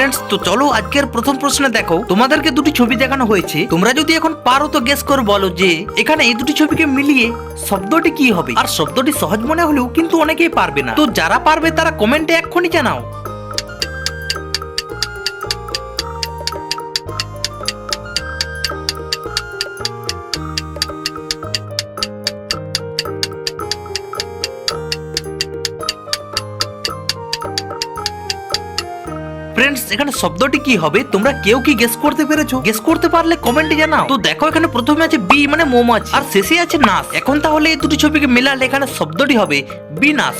Friends তো চলো আজকের প্রথম প্রশ্নে দেখো, তোমাদেরকে দুটি ছবি দেখানো হয়েছে। তোমরা যদি এখন পারো তো গেস করে, বলো যে এখানে এই দুটি ছবিকে মিলিয়ে শব্দটি কি হবে? আর শব্দটি সহজ মনে হলেও কিন্তু অনেকেই পারবে না। তো যারা পারবে তারা কমেন্টে এক্ষুনি জানাও। ফ্রেন্ডস এখানে শব্দটি কি হবে? তোমরা কেউ কি গেস করতে পেরেছ? গেস করতে পারলে কমেন্টে জানাও। তো দেখো, এখানে প্রথমে আছে বি মানে মৌমাছি, আর শেষে আছে নাস। এখন তাহলে এই দুটি ছবিকে মেলালে এখানে শব্দটি হবে বিনাশ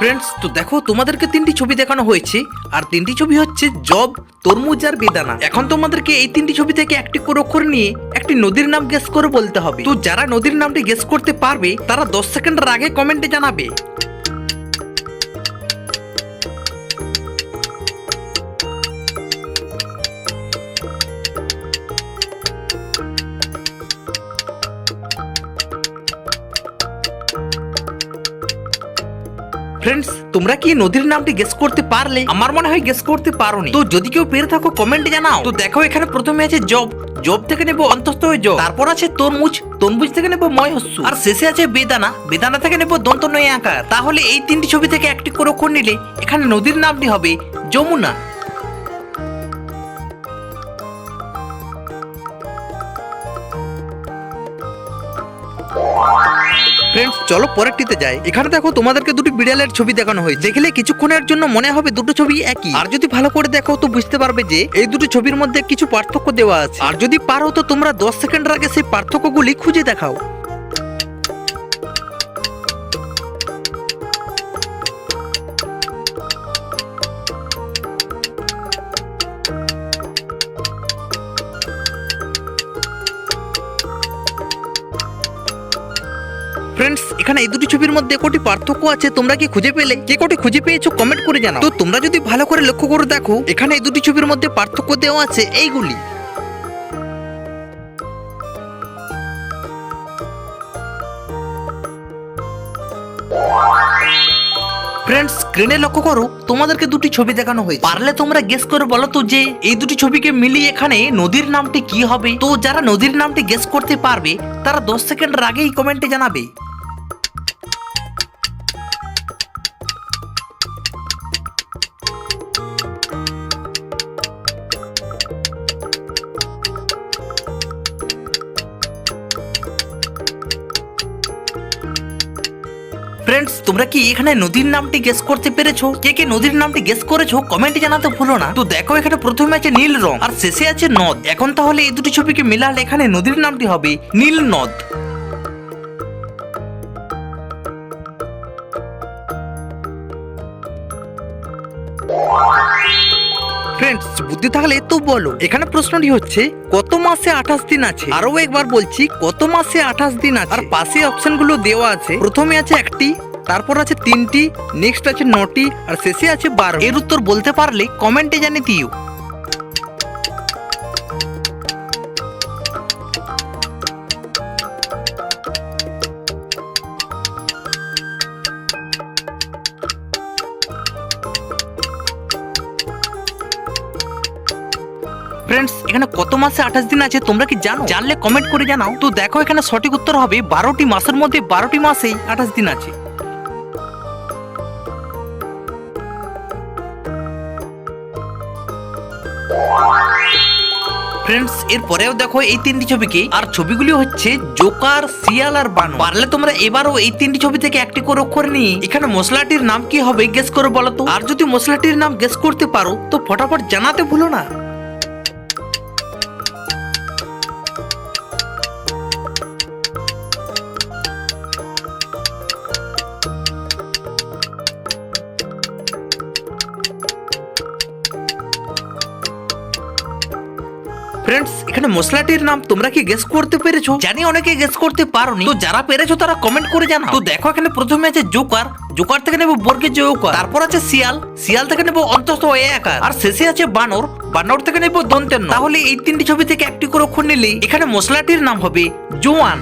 ফ্রেন্ডস তো দেখো, তোমাদেরকে তিনটি ছবি দেখানো হয়েছে, আর তিনটি ছবি হচ্ছে জব, তরমুজ আর বেদানা। এখন তোমাদেরকে এই তিনটি ছবি থেকে একটি করে অক্ষর নিয়ে একটি নদীর নাম গেস করে বলতে হবে। তো যারা নদীর নামটি গেস করতে পারবে, তারা দশ সেকেন্ডের আগে কমেন্টে জানাবে। ফ্রেন্ডস তোমরা কি নদীর নামটি গেস করতে পারলে? আমার মনে হয় গেস করতে পারোনি। তো যদি কেউ পেরে থাকো কমেন্টে জানাও। তো দেখো, এখানে প্রথমে আছে জব। জব থেকে নেব অন্তস্থ হয়ে জব। তারপর আছে তরমুজ। তরমুজ থেকে নেব ময়স্সু আর শেষে আছে বেদানা। বেদানা থেকে নেব দন্ত নয় আঁকা তাহলে এই তিনটি ছবি থেকে একটি করে নিলে এখানে নদীর নামটি হবে যমুনা। চলো পরেরটিতে যাই। এখানে দেখো তোমাদেরকে দুটি বিড়ালের ছবি দেখানো হয়েছে। দেখলে কিছুক্ষণের জন্য মনে হবে দুটো ছবি একই। আর যদি ভালো করে দেখো তো বুঝতে পারবে যে এই দুটো ছবির মধ্যে কিছু পার্থক্য দেওয়া আছে। আর যদি পারো তো তোমরা দশ সেকেন্ড আগে সেই পার্থক্যগুলি খুঁজে দেখাও। ফ্রেন্ডস এখানে এই দুটি ছবির মধ্যে কোটি পার্থক্য আছে, তোমরা কি খুঁজে পেলে? কে কোটি খুঁজে পেয়েছ? কমেন্ট করে জানাও। তো তোমরা যদি ভালো করে লক্ষ্য করে দেখো, এখানে এই দুটি ছবির মধ্যে পার্থক্য দেওয়া আছে, এইগুলি। ফ্রেন্ডস স্ক্রিনে লক্ষ্য করো, তোমাদেরকে দুটি ছবি দেখানো হয়েছে। পারলে তোমরা গেস করে বলো তো যে, এই দুটি ছবিকে মিলিয়ে এখানে নদীর নামটি কি হবে? তো যারা নদীর নামটি গেস করতে পারবে, তারা দশ সেকেন্ডের আগেই কমেন্টে জানাবে। তোমরা কি এখানে নদীর নামটি গেস করতে পেরেছ? কে কে নদীর নামটি গেস করেছ? কমেন্টে জানাতে ভুলো না। তো দেখো, এখানে প্রথমে আছে নীল রং, আর শেষে আছে নদ। এখন তাহলে এই দুটি ছবিকে মেলালে এখানে নদীর নামটি হবে নীল নদ। ফ্রেন্ডস বুদ্ধি থাকলে তো বলো। এখানে প্রশ্নটি হচ্ছে, কত মাসে আঠাশ দিন আছে? আরও একবার বলছি, কত মাসে আঠাশ দিন আছে? আর পাশে অপশনগুলো দেওয়া আছে। প্রথমে আছে একটি তারপর আছে তিনটি নেক্সট আছে নটি, আর শেষে আছে বারো। এর উত্তর বলতে পারলে কমেন্টে জানিয়ে দিও। ফ্রেন্ডস এখানে কত মাসে আঠাশ দিন আছে তোমরা কি জানো? জানলে কমেন্ট করে জানাও। তো দেখো এখানে সঠিক উত্তর হবে বারোটি মাসের মধ্যে বারোটি মাসেই আঠাশ দিন আছে। ফ্রেন্ডস এর পরেও দেখো এই তিনটি ছবিকে। আর ছবিগুলি হচ্ছে জোকার শিয়াল আর বানর পারলে তোমরা এবারও এই তিনটি ছবি থেকে একটি করে অক্ষর নিয়ে, এখানে মশলাটির নাম কি হবে গেস করে বলো তো? আর যদি মশলাটির নাম গেস করতে পারো, তো ফটাফট জানাতে ভুলো না। ফ্রেন্ডস এখানে মশলাটির নাম তোমরা কি গেস করতে পেরেছ? জানি অনেকে গেস করতে পারোনি। তো যারা পেরেছ তারা কমেন্ট করে জানাও। তো দেখো, এখানে প্রথমে আছে জোকার। জোকার থেকে নেব বর্গে জোকার। তারপর আছে শিয়াল। শিয়াল থেকে নেব অন্তস্থ এ আকার। আর শেষে আছে বানর। বানর থেকে নেব দন্তেন তাহলে এই তিনটি ছবি থেকে একটি করে নিলেই এখানে মশলাটির নাম হবে জোয়ান।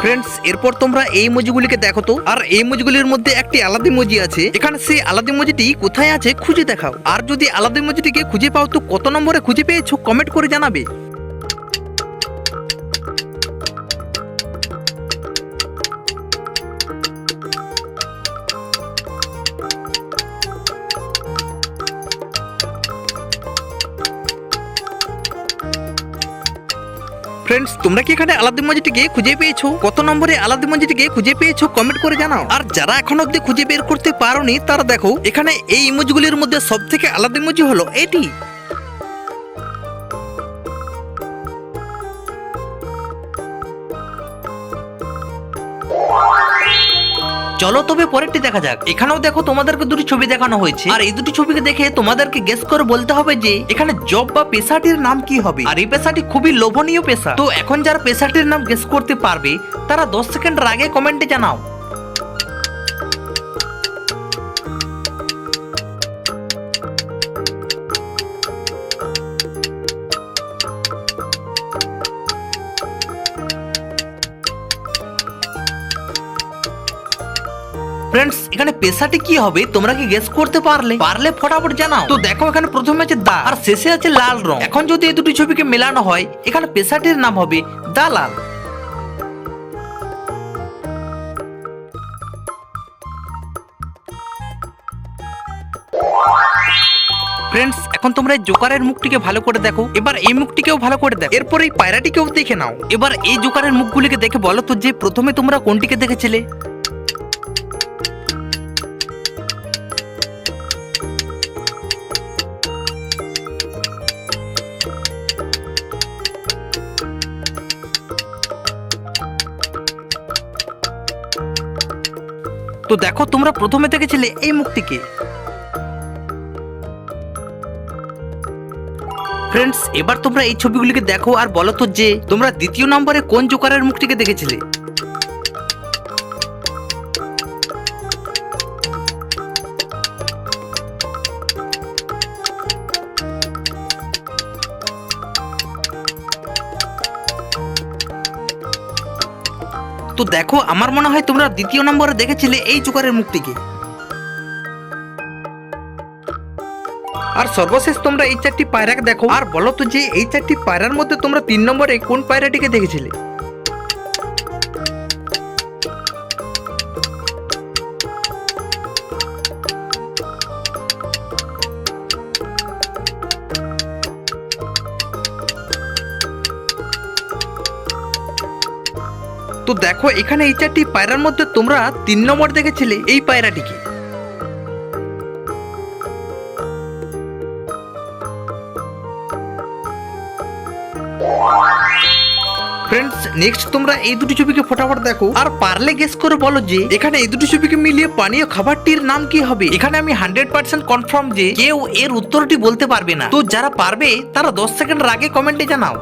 ফ্রেন্ডস এরপর তোমরা এই মজিগুলিকে দেখো তো। আর এই মজিগুলির মধ্যে একটি আলাদা মজি আছে। এখানে সেই আলাদা মজিটি কোথায় আছে খুঁজে দেখাও। আর যদি আলাদা মজিটিকে খুঁজে পাও, তো কত নম্বরে খুঁজে পেয়েছ কমেন্ট করে জানাবে। ফ্রেন্ডস তোমরা কি এখানে আলাদি মজিটিকে খুঁজে পেয়েছ? কত নম্বরে আলাদি মজিটিকে খুঁজে পেয়েছ? কমেন্ট করে জানাও। আর যারা এখন অবধি খুঁজে বের করতে পারোনি, তারা দেখো, এখানে এই ইমোজিগুলির মধ্যে সব থেকে আলাদা ইমোজি হলো এটি। চলো তবে পরেরটি দেখা যাক। এখানেও দেখো তোমাদেরকে দুটি ছবি দেখানো হয়েছে। আর এই দুটি ছবিকে দেখে তোমাদেরকে গেস করে বলতে হবে যে, এখানে জব বা পেশাটির নাম কি হবে? আর এই পেশাটি খুবই লোভনীয় পেশা। তো এখন যারা পেশাটির নাম গেস করতে পারবে, তারা দশ সেকেন্ডের আগে কমেন্টে জানাও। ফ্রেন্ডস এখানে পেশাটি কি হবে তোমরা কি গেস করতে পারলে? পারলে ফটাফট জানাও। তো দেখো, এখানে প্রথমে আছে দা, আর শেষে আছে লাল রং। এখন যদি এই দুটি ছবিকে মেলানো হয়, এখানে পেশাটির নাম হবে দালাল। ফ্রেন্ডস এখন তোমরা এই জোকারের মুখটিকে ভালো করে দেখো। এবার এই মুখটিকেও ভালো করে দেখো। এরপর এই পায়রাটিকেও দেখে নাও। এবার এই জোকারের মুখগুলিকে দেখে বলো তো যে প্রথমে তোমরা কোনটিকে দেখেছিলে? তো দেখো, তোমরা প্রথমে দেখেছিলে এই মুক্তিকে। ফ্রেন্ডস এবার তোমরা এই ছবিগুলিকে দেখো আর বলো তো যে, তোমরা দ্বিতীয় নম্বরে কোন জোকারের মুখটিকে দেখেছিলে? তো দেখো, আমার মনে হয় তোমরা দ্বিতীয় নম্বরে দেখেছিলে এই চুকারের মুক্তিকে আর সর্বশেষ তোমরা এই চারটি পায়রাকে দেখো, আর বলো তো যে এই চারটি পায়রার মধ্যে তোমরা তিন নম্বরে কোন পায়রাটিকে দেখেছিলে? তো দেখো, এখানে এই চারটি পায়রার মধ্যে তোমরা তিন নম্বর দেখেছিলে, এই পায়রাটিকে। ফ্রেন্ডস নেক্সট তোমরা এই দুটি ছবিকে ফটাফট দেখো। আর পারলে গেস করে বলো যে, এখানে এই দুটি ছবিকে মিলিয়ে পানীয় খাবারটির নাম কি হবে? এখানে আমি হান্ড্রেড পার্সেন্ট কনফার্ম যে কেউ এর উত্তরটি বলতে পারবে না। তো যারা পারবে, তারা দশ সেকেন্ডের আগে কমেন্টে জানাও।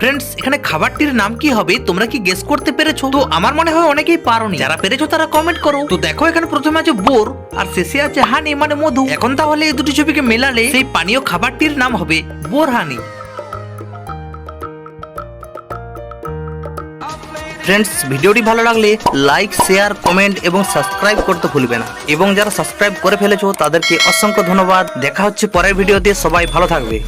ফ্রেন্ডস এখানে খাবারটির নাম কি হবে তোমরা কি গেস করতে পেরেছ? তো আমার মনে হয় অনেকেই পারোনি। যারা পেরেছ তারা কমেন্ট করো। তো দেখো, এখানে প্রথমে আছে বোর, আর শেষে আছে হানি মানে মধু। এখন তাহলে এই দুটি ছবিকে মেলালে সেই পানীয় খাবারটির নাম হবে বোর হানি। ফ্রেন্ডস ভিডিওটি ভালো লাগলে লাইক শেয়ার কমেন্ট এবং সাবস্ক্রাইব করতে ভুলবে না। এবং যারা সাবস্ক্রাইব করে ফেলেছো, তাদেরকে অসংখ্য ধন্যবাদ। দেখা হচ্ছে পরের ভিডিওতে। সবাই ভালো থাকবে।